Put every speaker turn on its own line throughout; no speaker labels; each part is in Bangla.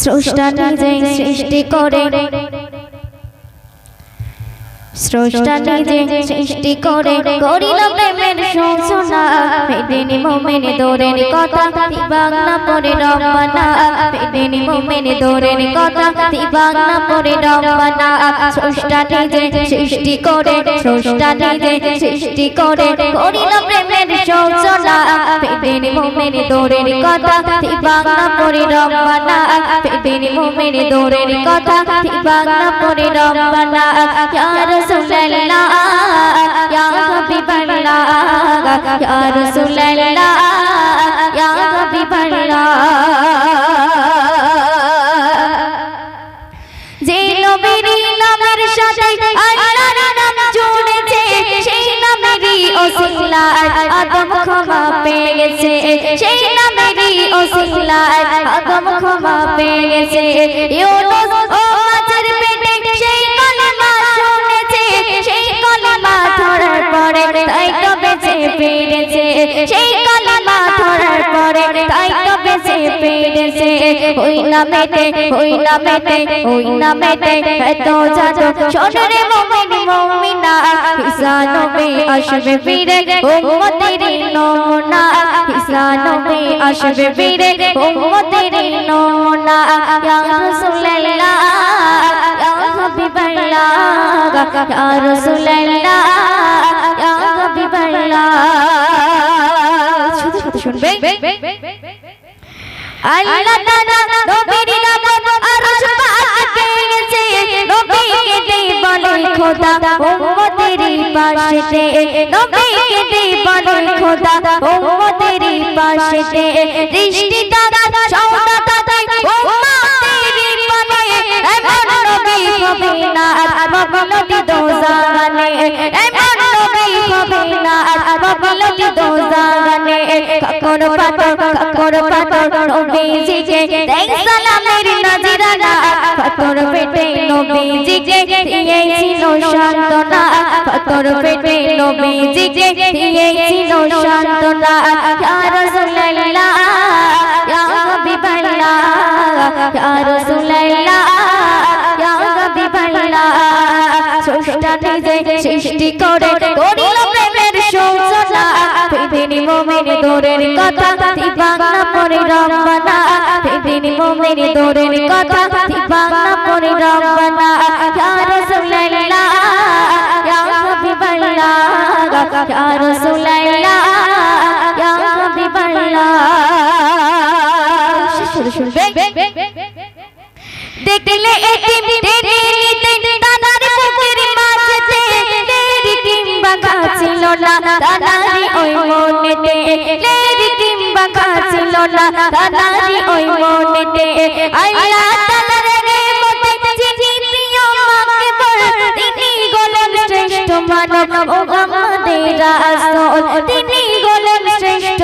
স্রষ্টা সৃষ্টি করে। স্রষ্টা নিজে সৃষ্টি করে। করিল প্রেমের সূচনা পেদিনী মোমেন দোরের কথা। দিবাগ পরে রব্বানা পেদিনী মোমেন দোরের কথা। দিবাগ পরে রব্বানা স্রষ্টা নিজে সৃষ্টি করে। স্রষ্টা নিজে সৃষ্টি করে। করিল প্রেমের সূচনা পেদিনী মোমেন দোরের কথা বাংলা পরে রব্বানা। পেদিনী মোমেন দোরের কথা বাংলা পরে রব্বানা। ইয়া রাসূলুল্লাহ, ইয়া হাবিবাল্লাহ, ইয়া রাসূলুল্লাহ। সেই নামেরই ওসিলায় আদম ক্ষমা পেয়ে ইউনুস ও মাছের পেটে সেই কলেমা শুনেছে। সেই কলেমা ধরার পরে তাই তো বেঁচে পেরেছে সেই কলেমা ধরার পরে তাই তো বেঁচে পেরেছে ওই নামেতে ওই নামেতে ওই নামেতে এত জাদু শোনরে মুমিন, মুমিনা। হিসানবে আসবে ফিরে, উম্মতের নমুনা। হিসানবে আসবে ফিরে উম্মতের নমুনা ইয়া রাসূলুল্লাহ ইয়া হাবিবাল্লাহ। ইয়া রাসূলুল্লাহ ইয়া হাবিবাল্লাহ। শুধু শুধু শুনবে আল্লাহ তাআলা নবীর নাম আরশ পাক গেছে নবীকে দিয়ে বলে খোদা। উম্মতের পাশেতে নবীকে দিয়ে বলে খোদা, উম্মতের পাশেতে দৃষ্টিটা সওদা তাই উম্মতের পানে। এমন নবী হবে না মগলতি দোজানে এমন নবী হবে না মগলতি দোজানে কাকর পাতর কাকর পাতর নবীজিকে দেখ সালামের নজরানা। পাতর পেটে নবীজিকে দিয়েছিল সান্তনা পাতর পেটে নবীজিকে দিয়েছিল সান্তনা ইয়া রাসূলুল্লাহ ইয়া হাবিবাল্লাহ ইয়া রাসূলুল্লাহ ইয়া হাবিবাল্লাহ স্রষ্টা নিজে সৃষ্টি করে, করিল প্রেমের সূচনা। পৃথিবী মোমের দোরের কথা দিবাংলা পরে রব্বানা পৃথিবী মোমের দোরের কথা দিবাংলা পরে রব্বানা ইয়া ইয়া ইয়া শুনবে দেখলে ছিল না ওই না ওই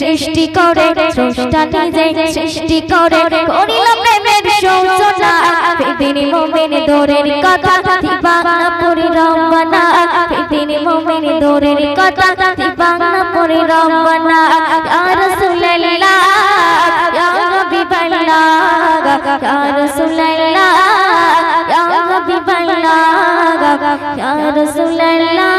সৃষ্টি করে স্রষ্টা নিজে সৃষ্টি করে করিল প্রেমের সূচনা পৃথিবী মুমিন দোরের কথা দিবাংলা পরি রব্বানা পৃথিবী মুমিন দোরের কথা দিবাংলা পরি রব্বানা ইয়া রাসূলুল্লাহ, ইয়া হাবিবাল্লাহ ইয়া রাসূলুল্লাহ, ইয়া হাবিবাল্লাহ ইয়া রাসূলুল্লাহ।